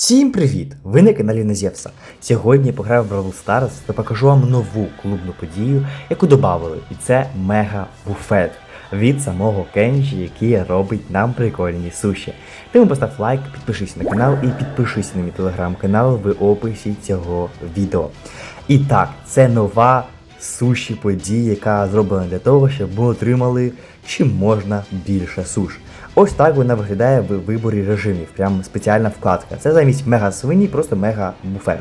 Всім привіт! Ви на каналі Назєвса. Сьогодні я пограю в Brawl Stars та покажу вам нову клубну подію, яку додали, і це мега буфет від самого Кенджі, який робить нам прикольні суші. Тому постав лайк, підпишись на канал і підпишись на мій телеграм-канал в описі цього відео. І так, це нова суші подія, яка зроблена для того, щоб ми отримали чим можна більше суш. Ось так вона виглядає в виборі режимів, прям спеціальна вкладка. Це замість мега свині, просто мега буфет.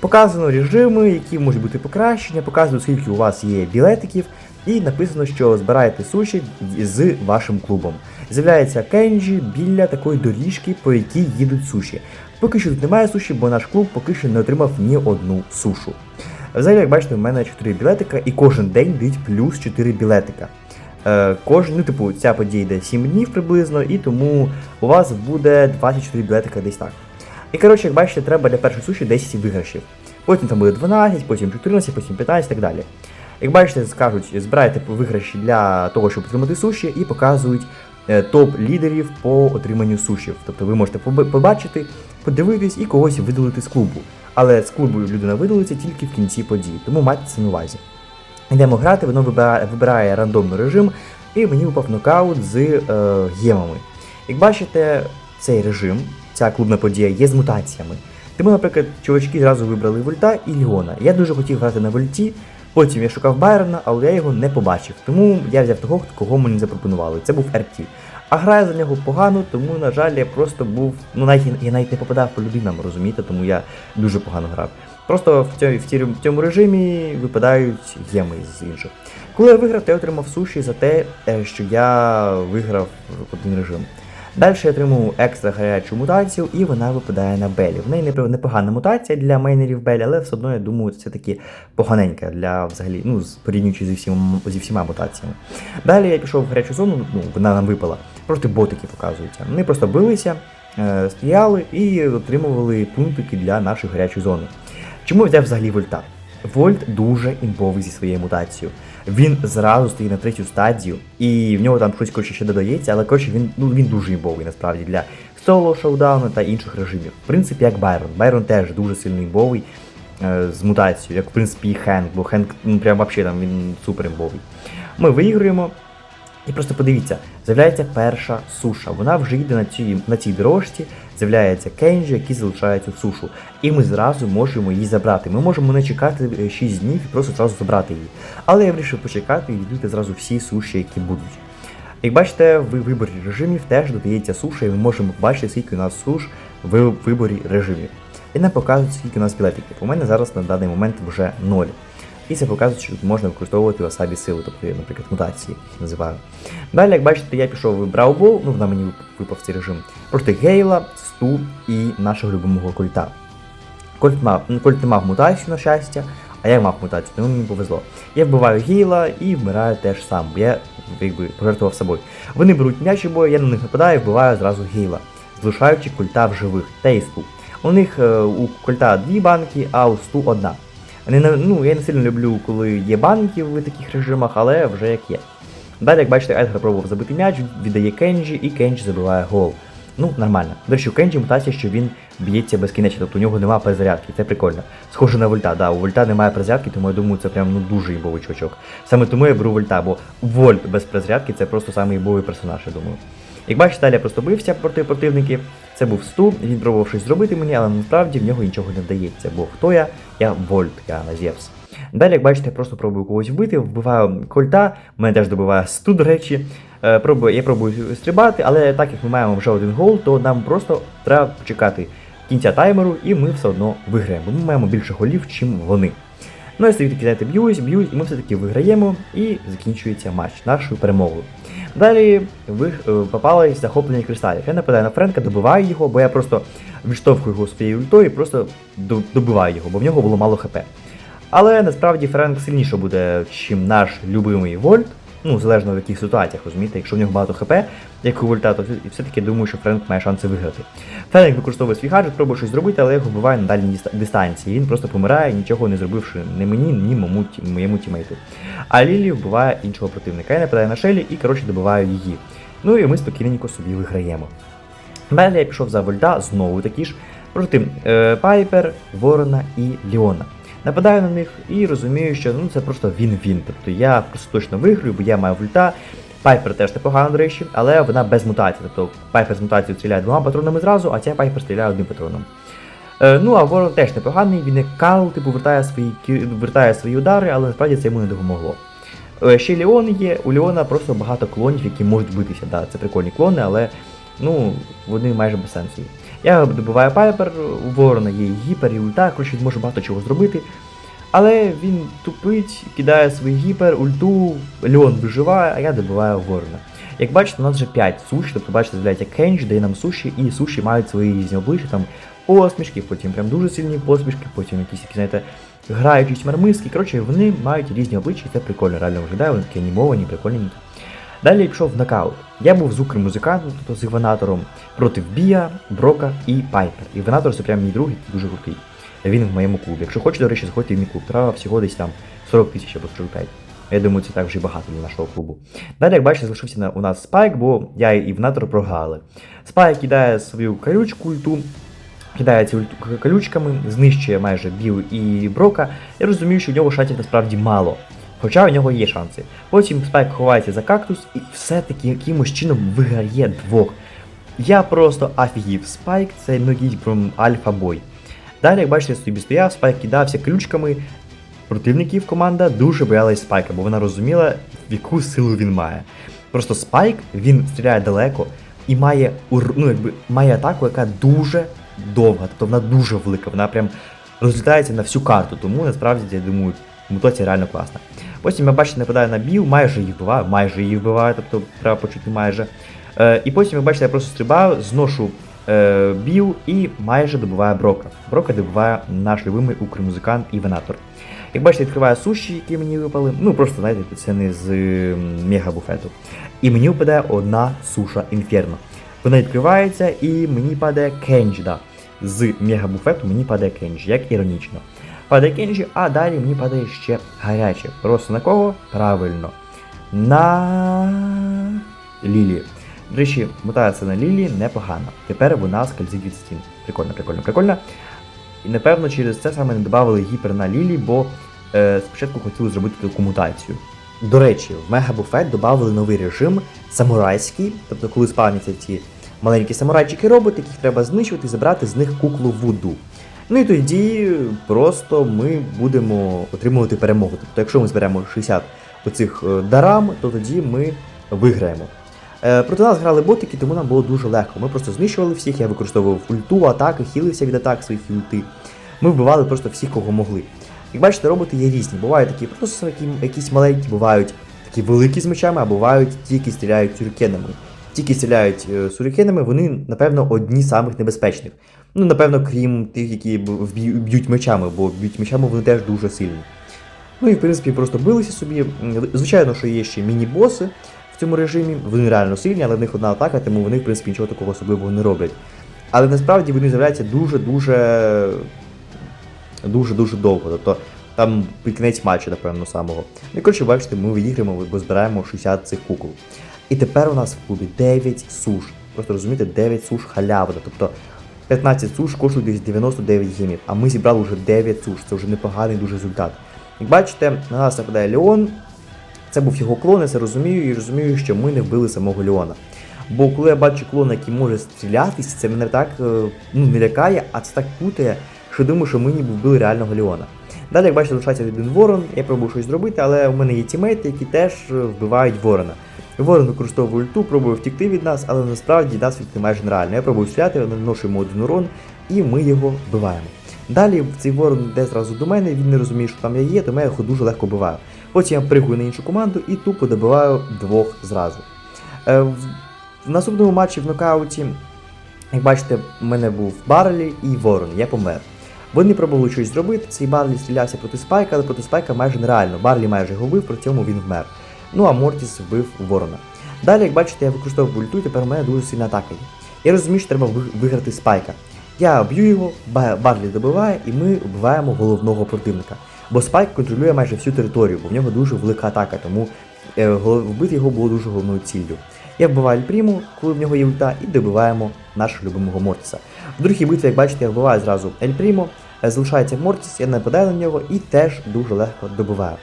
Показано режими, які можуть бути покращення, показано, скільки у вас є білетиків, і написано, що збираєте суші з вашим клубом. З'являється Кенджі біля такої доріжки, по якій їдуть суші. Поки що тут немає суші, бо наш клуб поки що не отримав ні одну сушу. Взагалі, як бачите, в мене 4 білетика, і кожен день дають плюс 4 білетика. Е, кожен, ну, типу, ця подія йде 7 днів приблизно, і тому у вас буде 24 білетика десь так. І коротше, як бачите, треба для першої суші 10 виграшів. Потім там буде 12, потім 14, потім 15 і так далі. Як бачите, скажуть, збирайте виграші для того, щоб отримати суші, і показують е, топ лідерів по отриманню сушів. Тобто ви можете побачити, подивитись і когось видалити з клубу. Але з клубу людина видалиться тільки в кінці події, тому майте це на увазі. Йдемо грати, воно вибирає, вибирає рандомний режим, і мені випав нокаут з е, гемами. Як бачите, цей режим, ця клубна подія є з мутаціями. Тому, наприклад, чувачки зразу вибрали Вольта і Ліона. Я дуже хотів грати на Вольті, потім я шукав Байрона, але я його не побачив. Тому я взяв того, кого мені запропонували. Це був РТ. А граю за нього погано, тому, на жаль, я просто був. Ну, навіть я навіть не попадав по людинам, розумієте, тому я дуже погано грав. Просто в цьому, в цьому, режимі випадають геми з інших. Коли я виграв, то я отримав суші за те, е, що я виграв один режим. Далі я отримав екстра гарячу мутацію, і вона випадає на Белі. В неї непогана мутація для мейнерів Белі, але все одно я думаю, це таки поганенька для взагалі, ну, порівнюючи зі всіма, зі всіма мутаціями. Далі я пішов в гарячу зону, ну, вона нам випала. Проти ботики показуються. Вони просто билися, е, стояли і отримували пунктики для нашої гарячої зони. Чому я взяв взагалі вольта? Вольт дуже імбовий зі своєю мутацією. Він зразу стоїть на третю стадію, і в нього там щось коротше, ще додається, але коротше він, ну, він дуже імбовий насправді для соло шоудауну та інших режимів. В принципі, як Байрон. Байрон теж дуже сильно імбовий е, з мутацією, як в принципі і Хенк, бо Хенк ну, прям взагалі там він супер імбовий. Ми виіграємо. І просто подивіться, з'являється перша суша. Вона вже йде на цій, на цій дорожці, з'являється кенджі, який залишає цю сушу. І ми зразу можемо її забрати. Ми можемо не чекати е, 6 днів і просто зразу забрати її. Але я вирішив почекати і відкрити зразу всі суші, які будуть. Як бачите, в виборі режимів теж додається суша, і ми можемо побачити, скільки у нас суш в виборі режимів. І нам показують, скільки у нас білетиків. У мене зараз на даний момент вже 0. І це показує, що можна використовувати васабі сили, тобто, наприклад, мутації, їх називаю. Далі, як бачите, я пішов в Браубол, ну вона мені випав цей режим, проти Гейла, Сту і нашого любимого кольта. Кольт мав, ну, Кольт не мав мутацію, на щастя, а я мав мутацію, тому мені повезло. Я вбиваю Гейла і вмираю теж сам, бо я якби пожертвував собою. Вони беруть м'ячі бою, я на них нападаю і вбиваю зразу Гейла, залишаючи кольта в живих та і Сту. У них е, у кольта дві банки, а у Сту одна. Не, ну, я не сильно люблю, коли є банки в таких режимах, але вже як є. Далі, як бачите, Едгар пробував забити м'яч, віддає Кенджі, і Кенджі забиває гол. Ну, нормально. До речі, у Кенджі мутація, що він б'ється безкінечно, тобто у нього немає перезарядки, це прикольно. Схоже на вольта, да, у вольта немає перезарядки, тому я думаю, це прям ну, дуже імбовий чувачок. Саме тому я беру вольта, бо вольт без перезарядки це просто самий імбовий персонаж, я думаю. Як бачите, далі я просто бився проти противників. Це був Сту, він пробував щось зробити мені, але насправді в нього нічого не вдається. Бо хто я? Я Вольт, я на Зевс. Далі, як бачите, я просто пробую когось вбити, вбиваю кольта, мене теж добиває Сту, до речі. Е, Пробую, я пробую стрибати, але так як ми маємо вже один гол, то нам просто треба почекати кінця таймеру, і ми все одно виграємо, бо ми маємо більше голів, чим вони. Ну, і собі таки, б'ють, б'юсь, і ми все-таки виграємо, і закінчується матч нашою перемогою. Далі ви е, захоплення кристалів. Я нападаю на Френка, добиваю його, бо я просто відштовхую його своєю ультою і просто добиваю його, бо в нього було мало хп. Але насправді Френк сильніше буде, чим наш любимий Вольт. Ну, залежно в яких ситуаціях, розумієте, якщо в нього багато хп, як у Вольта, то все- все-таки думаю, що Френк має шанси виграти. Френк використовує свій гаджет, пробує щось зробити, але його вбиваю на дальній дистанції. Він просто помирає, нічого не зробивши ні мені, ні моєму, ті- моєму тімейту. А Лілі вбиває іншого противника. Я нападаю на Шелі і, коротше, добиваю її. Ну і ми спокійненько собі виграємо. Далі я пішов за Вольта, знову таки ж. проти е, Пайпер, Ворона і Ліона. Нападаю на них і розумію, що ну це просто він-він. Тобто я просто точно виграю, бо я маю вульта. Пайпер теж непогано, до речі, але вона без мутації. Тобто Пайпер з мутацією стріляє двома патронами зразу, а ця Пайпер стріляє одним патроном. Е, ну а Ворон теж непоганий, він як Кал, типу, вертає свої, вертає свої удари, але насправді це йому не допомогло. Е, ще Леон є, у Леона просто багато клонів, які можуть битися. Да, це прикольні клони, але ну, вони майже без сенсу. Я добиваю Пайпер, у Ворона є гіпер, і ульта, коротше, він може багато чого зробити. Але він тупить, кидає свій гіпер, ульту, Леон виживає, а я добиваю Ворона. Як бачите, у нас вже 5 суші, тобто бачите, з'являється Кенч, дає нам суші, і суші мають свої різні обличчя, там посмішки, потім прям дуже сильні посмішки, потім якісь, які, знаєте, граючість мармиски. Коротше, вони мають різні обличчя, і це прикольно, реально виглядає, вони такі анімовані, прикольненькі. Далі я пішов в нокаут. Я був з укр-музикантом, тобто з Іванатором проти Бія, Брока і Пайпер. Іванатор це прям мій друг, який дуже крутий. Він в моєму клубі. Якщо хочете, до речі, заходьте в мій клуб. Треба всього десь там 40 тисяч або 45. Я думаю, це так вже багато для нашого клубу. Далі, як бачите, залишився на- у нас спайк, бо я і Іванатор програли. Спайк кидає свою колючку ульту, кидає ці колючками, знищує майже Біл і Брока. Я розумію, що у нього шансів насправді мало. Хоча у нього є шанси. Потім Спайк ховається за кактус і все-таки якимось чином виграє двох. Я просто офігів. Спайк це якийсь альфа-бой. Далі, як бачите, собі стояв, Спайк кидався ключками. Противників команда дуже боялась Спайка, бо вона розуміла, в яку силу він має. Просто Спайк він стріляє далеко і має ну, якби, має атаку, яка дуже довга, тобто вона дуже велика, вона прям розлітається на всю карту, тому насправді я думаю, мутація реально класна. Потім я бачите, нападаю на бів, майже її вбиваю, майже її вбиваю, тобто треба почути майже. Е, і потім, як бачите, я просто стрибаю, зношу е, бів і майже добиваю Брока. Брока добиває наш любимий укрмузикант і венатор. Як бачите, відкриваю суші, які мені випали. Ну просто знаєте, це не з мега-буфету. І мені випадає одна суша інферно. Вона відкривається і мені падає кенджі, да. З мега-буфету мені падає кенджі, як іронічно. Падає кенджі, а далі мені падає ще гаряче. Просто на кого? Правильно. На Лілі. До речі, мутація на Лілі непогана. Тепер вона скользить від стін. Прикольно, прикольно, прикольно. І напевно через це саме не додали гіпер на Лілі, бо е, спочатку хотіли зробити таку мутацію. До речі, в Мегабуфет додали новий режим самурайський, тобто коли спавняться ці маленькі самурайчики роботи, яких треба знищувати і забрати з них куклу Вуду. Ну і тоді просто ми будемо отримувати перемогу. Тобто, якщо ми зберемо 60 оцих е, дарам, то тоді ми виграємо. Е, проти нас грали ботики, тому нам було дуже легко. Ми просто знищували всіх, я використовував ульту, атаки, хілився від атак своїх ульти. Ми вбивали просто всіх, кого могли. Як бачите, роботи є різні. Бувають такі просто якісь маленькі, бувають такі великі з мечами, а бувають ті, які стріляють сюрикенами. Ті, які стріляють е, сюрикенами, вони, напевно, одні з самих небезпечних. Ну, напевно, крім тих, які б'ють мечами, бо б'ють мечами вони теж дуже сильні. Ну і в принципі просто билися собі. Звичайно, що є ще міні-боси в цьому режимі. Вони реально сильні, але в них одна атака, тому вони, в принципі, нічого такого особливого не роблять. Але насправді вони з'являються дуже-дуже. Дуже-дуже довго. Тобто там під кінець матчу, напевно, самого. Ну коротше, бачите, ми виіграємо, бо збираємо 60 цих кукол. І тепер у нас в клубі 9 суш. Просто розумієте, 9 суш халявна. Тобто 15 суш коштують десь 99 гемів, а ми зібрали вже 9 суш. Це вже непоганий дуже результат. Як бачите, на нас нападає Леон. Це був його клон, я це розумію, і розумію, що ми не вбили самого Леона. Бо коли я бачу клона, який може стрілятись, це мене так е, ну, не лякає, а це так путає, що думаю, що ми ніби вбили реального Леона. Далі, як бачите, залишається один ворон, я пробую щось зробити, але у мене є тімейти, які теж е, вбивають ворона. Ворон використовує ульту, пробує втікти від нас, але насправді нас втікти майже нереально. Я пробую стріляти, наношу йому один урон, і ми його вбиваємо. Далі цей ворон йде зразу до мене, він не розуміє, що там я є, тому я його дуже легко вбиваю. Потім я пригую на іншу команду і тупо добиваю двох зразу. Е, в, в наступному матчі в нокауті, як бачите, у мене був Барлі і Ворон, я помер. Вони пробували щось зробити, цей Барлі стрілявся проти Спайка, але проти Спайка майже нереально. Барлі майже його вбив, при цьому він вмер. Ну а Мортіс вбив Ворона. Далі, як бачите, я використовував ульту, і тепер у мене дуже сильна атака. Я розумію, що треба виграти Спайка. Я б'ю його, Барлі добиває, і ми вбиваємо головного противника. Бо Спайк контролює майже всю територію, бо в нього дуже велика атака, тому е, вбити його було дуже головною ціллю. Я вбиваю Ельпріму, коли в нього є ульта, і добиваємо нашого любимого Мортіса. В другій битві, як бачите, я вбиваю зразу Ельпріму, е, залишається Мортіс, я нападаю на нього і теж дуже легко добиваю.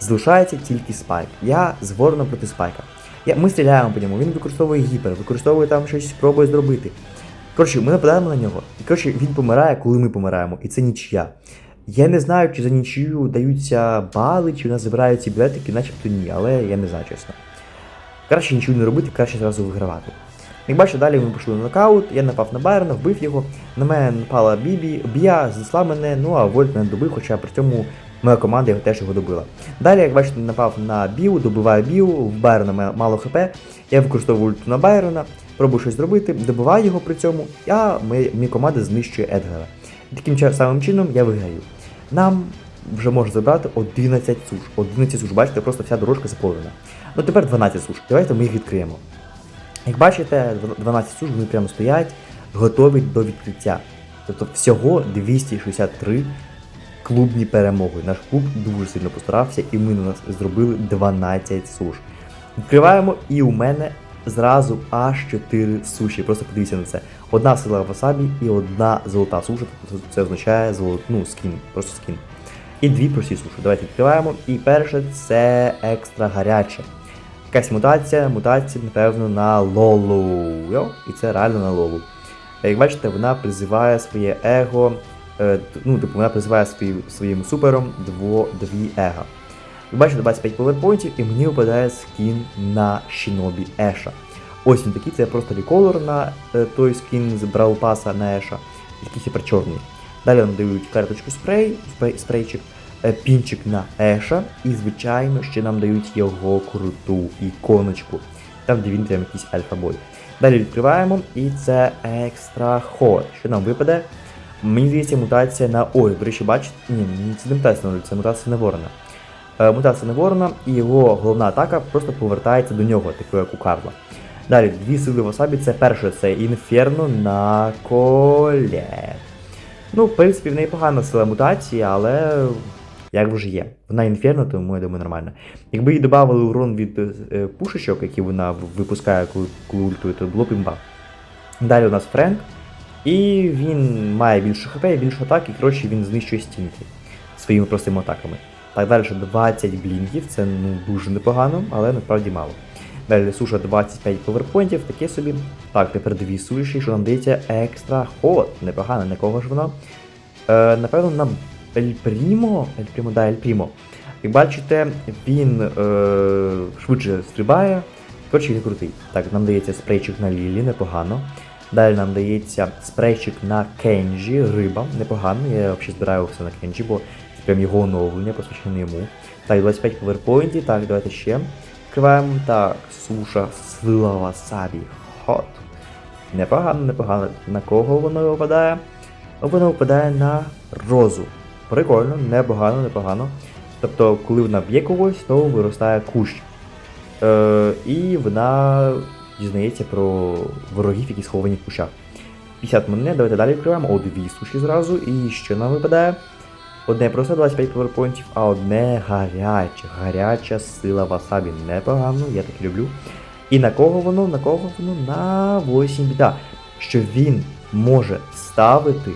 Залишається тільки спайк. Я з вороном проти спайка. Я, ми стріляємо по ньому, він використовує гіпер, використовує там щось спробує зробити. Коротше, ми нападаємо на нього. І коротше, він помирає, коли ми помираємо, і це нічия. Я не знаю, чи за нічию даються бали, чи у нас забирають ці білетики, начебто ні, але я не знаю чесно. Краще нічого не робити, краще зразу вигравати. Як бачите, далі ми пішли на нокаут, я напав на Байрона, вбив його, на мене напала Бібі, Бія, знесла мене, ну а Вольт мене добив, хоча при цьому моя команда його теж його добила. Далі, як бачите, напав на Біу, добиваю Біу, в Байрона ма- мало хп, я використовую ульту на Байрона, пробую щось зробити, добиваю його при цьому, а мій команда знищує Едгара. Таким самим чином я виграю. Нам вже можна забрати 11 суш. 11 суш, бачите, просто вся дорожка заповнена. Ну тепер 12 суш. Давайте ми їх відкриємо. Як бачите, 12 суш вони прямо стоять, готові до відкриття. Тобто всього 263 клубні перемоги. Наш клуб дуже сильно постарався, і ми на нас зробили 12 суш. Відкриваємо, і у мене зразу аж 4 суші. Просто подивіться на це. Одна сила васабі і одна золота суша. Тобто це означає золот... ну, скін, просто скін. І дві прості суші. Давайте відкриваємо. І перше це екстра гаряче. Якась мутація, мутація, напевно, на Лолу. Йо? І це реально на Лолу. Як бачите, вона призиває своє его. Е, ну, типу, вона призиває свої, своїм супером дво, дві его. Ви бачите 25 поверпоінтів, і мені випадає скін на Шинобі Еша. Ось він такий, це просто реколор на е, той скін з Брау Паса на Еша, такий супер чорний. Далі нам дають карточку спрей, спрей спрейчик, е, пінчик на Еша, і, звичайно, ще нам дають його круту іконочку, там де він прям якийсь альфа-бой. Далі відкриваємо, і це екстра ход. Що нам випаде? Мені здається, мутація на. Ой, до речі, бачите? Ні, ні, це не мутація на це мутація на ворона. Е, мутація на ворона, і його головна атака просто повертається до нього, типу як у Карла. Далі, дві сили в особі. Це перше, це інферно на коле. Ну, в принципі, в неї погана сила мутації, але як вже є. Вона інферно, тому я думаю нормально. Якби їй додавали урон від е, пушечок, які вона випускає, коли, коли ультує, то було б імба. Далі у нас Френк. І він має більше хп, більше атак, і коротше він знищує стінки своїми простими атаками. Так далі 20 блінків, це ну дуже непогано, але насправді мало. Далі суша 25 поверпойнтів, таке собі. Так, тепер дві суші, що нам дається екстра ход. Непогано, на кого ж воно? Е, напевно, на Ельпрімо. Ельпрімо, да, Ельпрімо. Як бачите, він е, швидше стрибає. Коротше, він крутий. Так, нам дається спрейчик на Лілі, непогано. Далі нам дається спрейчик на Кенджі, риба, непогано. Я взагалі збираю все на Кенджі, бо це прям його оновлення, посвящене йому. Так, 25 поверпойнтів, так, давайте ще. Відкриваємо. Так, суша, сила васабі, хот. Непогано, непогано. На кого воно випадає? Воно випадає на розу. Прикольно, непогано, непогано. Тобто, коли вона б'є когось, то виростає кущ. Е, і вона дізнається про ворогів, які сховані в кущах. 50 монет, давайте далі відкриваємо. О, дві суші зразу. І що нам випадає? Одне просто 25 поверпойнтів, а одне гаряче. Гаряча сила васабі. Непогано, я так люблю. І на кого воно? На кого воно? На 8 біда. Що він може ставити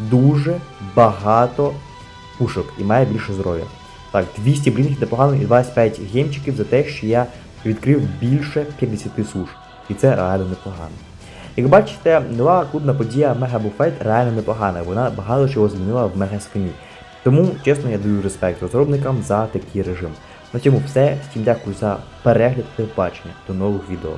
дуже багато пушок і має більше здоров'я. Так, 200 блінків непогано і 25 геймчиків за те, що я відкрив більше 50 суш. І це реально непогано. Як бачите, нова клубна подія Мега Буфет реально непогана, вона багато чого змінила в мегаскині. Тому, чесно, я даю респект розробникам за такий режим. На цьому все. Всім дякую за перегляд та бачення. До нових відео.